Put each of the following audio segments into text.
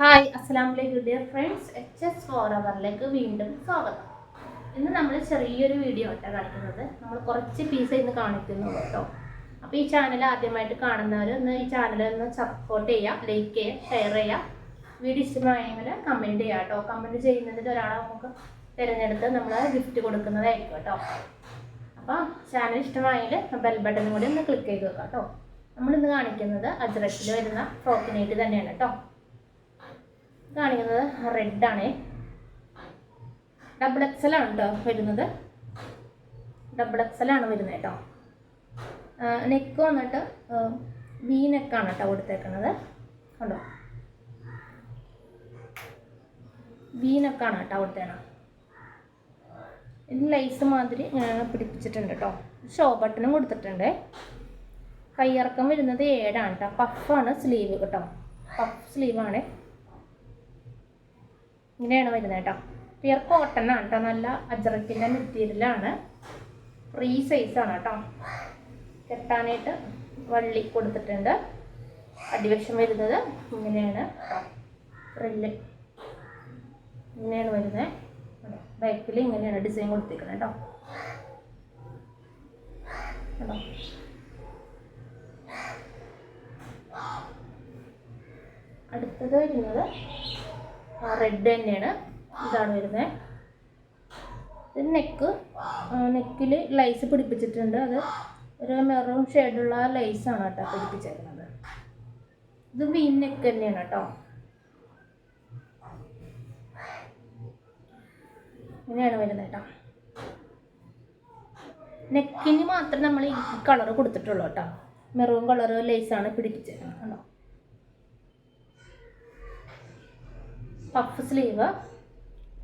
Hi അസ്സാം വലൈക്കും dear friends H S for അവറിലേക്ക് വീണ്ടും സ്വാഗതം. ഇന്ന് നമ്മൾ ചെറിയൊരു വീഡിയോ ആയിട്ടാണ് കാണിക്കുന്നത്. നമ്മൾ കുറച്ച് പീസ് ഇന്ന് കാണിക്കുന്നുള്ളൂ കേട്ടോ. അപ്പോൾ ഈ ചാനൽ ആദ്യമായിട്ട് കാണുന്നവർ ഒന്ന് ഈ ചാനൽ ഒന്ന് സപ്പോർട്ട് ചെയ്യുക ലൈക്ക് ചെയ്യുക ഷെയർ ചെയ്യുക വീഡിയോ ഇഷ്ടമായെങ്കിൽ കമന്റ് ചെയ്യുക കേട്ടോ. കമന്റ് ചെയ്യുന്നതിൽ ഒരാളെ നമുക്ക് തിരഞ്ഞെടുത്ത് നമ്മൾ ഗിഫ്റ്റ് കൊടുക്കുന്നതായിരിക്കും കേട്ടോ. അപ്പോൾ ചാനൽ ഇഷ്ടമായെങ്കിൽ ബെൽ ബട്ടൺ കൂടി ഒന്ന് ക്ലിക്ക് ചെയ്ത് വെക്കാം കേട്ടോ. നമ്മളിന്ന് കാണിക്കുന്നത് അജ്രക്കിൽ വരുന്ന ഫ്രോക്കിനേറ്റ് തന്നെയാണ് കേട്ടോ. കാണിക്കുന്നത് റെഡ് ആണ്. ഡബിൾ എക്സൽ ആണ് കേട്ടോ വരുന്നത്. ഡബിൾ എക്സൽ ആണ് വരുന്നത് കേട്ടോ നെക്ക് വന്നിട്ട് വി നെക്കാണ് കേട്ടോ കൊടുത്തേക്കുന്നത് കണ്ടോ? വി നെക്കാണ് കേട്ടോ കൊടുത്തേക്കണം ഇത് ലൈസ് മാതിരി പിടിപ്പിച്ചിട്ടുണ്ട് കേട്ടോ ഷോ ബട്ടണും കൊടുത്തിട്ടുണ്ട്. കയ്യിറക്കം വരുന്നത് ഏഴാണ് കേട്ടോ പഫാണ് സ്ലീവ് കേട്ടോ പഫ് സ്ലീവാണ് ഇങ്ങനെയാണ് വരുന്നത് കേട്ടോ. പിയർ കോട്ടൺ ആണ് കേട്ടോ. നല്ല അജറക്കിന്റെ മെറ്റീരിയലാണ്. ഫ്രീ സൈസാണ് കേട്ടോ. കെട്ടാനായിട്ട് വള്ളി കൊടുത്തിട്ടുണ്ട്. അടിവശം വരുന്നത് ഇങ്ങനെയാണ് ഫ്രില്ല് ഇങ്ങനെയാണ് വരുന്നത്. ബാക്കിൽ ഇങ്ങനെയാണ് ഡിസൈൻ കൊടുത്തിരിക്കുന്നത് കേട്ടോ. കേട്ടോ അടുത്തത് വരുന്നത് റെഡ് തന്നെയാണ്. ഇതാണ് വരുന്നത് നെക്ക് നെക്കിൽ ലൈസ് പിടിപ്പിച്ചിട്ടുണ്ട്. അത് ഒരു മെറൂൺ ഷെയ്ഡുള്ള ലൈസാണ് കേട്ടോ പിടിപ്പിച്ചേക്കുന്നത്. ഇത് വീൻ നെക്ക് തന്നെയാണ് കേട്ടോ. ഇങ്ങനെയാണ് വരുന്നത് കേട്ടോ. നെക്കിന് മാത്രം നമ്മൾ ഈ കളർ കൊടുത്തിട്ടുള്ളൂ കേട്ടോ. മെറൂൺ കളർ ലൈസാണ് പിടിപ്പിച്ചേക്കുന്നത്. കണ്ടോ പഫ് സ്ലീവ്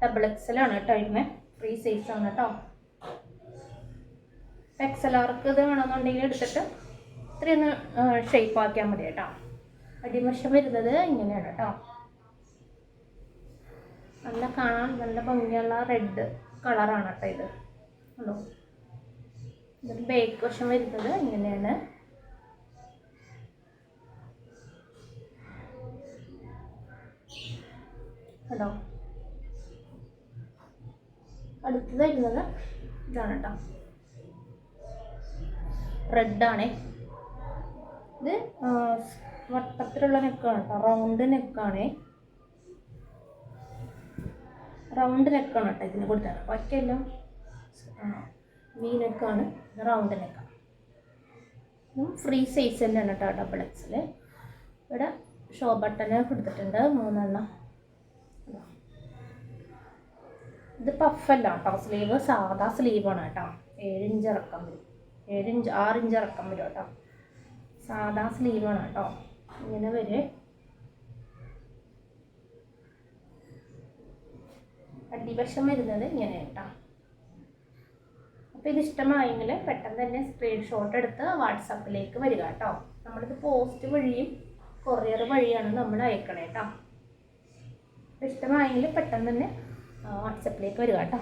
ഡബിൾ എക്സൽ ആണ് കേട്ടോ ഇതിന്. ഫ്രീ സൈസ് ആണ് കേട്ടോ. എക്സൽ ആർക്ക് ഇത് വേണമെന്നുണ്ടെങ്കിൽ എടുത്തിട്ട് ഇത്രയൊന്ന് ഷേപ്പ് ആക്കിയാൽ മതി കേട്ടോ. അടിവശം വരുന്നത് ഇങ്ങനെയാണ് കേട്ടോ. നല്ല കാണാൻ നല്ല ഭംഗിയുള്ള റെഡ് കളറാണ് കേട്ടോ ഇത്. ഉള്ളൂ ബേക്ക് വശം വരുന്നത് ഇങ്ങനെയാണ്. കേട്ടോ. അടുത്തത് വരുന്നത് ഇതാണ് കേട്ടോ. റെഡാണേ ഇത് വട്ടത്തിലുള്ള നെക്കാണ് കേട്ടോ. റൗണ്ട് നെക്കാണേ റൗണ്ട് നെക്കാണ് കേട്ടോ ഇതിന് കൊടുത്തത്. ഒറ്റയല്ല. വി നെക്കാണ് റൗണ്ട് നെക്കാണ് ഫ്രീ സൈസ് തന്നെയാണ് കേട്ടോ ഡബിൾ എക്സിൽ ഇവിടെ ഷോ ബട്ടൺ കൊടുത്തിട്ടുണ്ട്. മൂന്നെണ്ണം. ഇത് പഫല്ല കേട്ടോ സ്ലീവ് സാധാ സ്ലീവാണ് കേട്ടോ. ഏഴിഞ്ച് ഇറക്കം വരും. ഏഴിഞ്ച് ആറിഞ്ച് ഇറക്കം വരും കേട്ടോ. സാധാ സ്ലീവാണ് കേട്ടോ. ഇങ്ങനെ വരെ. അടിവശം വരുന്നത് ഇങ്ങനെ കേട്ടോ. അപ്പോൾ ഇത് ഇഷ്ടമായെങ്കിൽ പെട്ടെന്ന് തന്നെ സ്ക്രീൻഷോട്ട് എടുത്ത് വാട്സപ്പിലേക്ക് വരിക കേട്ടോ. നമ്മളിത് പോസ്റ്റ് വഴിയും കൊറിയർ വഴിയാണ് നമ്മൾ അയക്കണേ കേട്ടോ. ഇഷ്ടമായെങ്കിൽ പെട്ടെന്ന് തന്നെ വാട്സപ്പിലേക്ക് വരിക കേട്ടോ.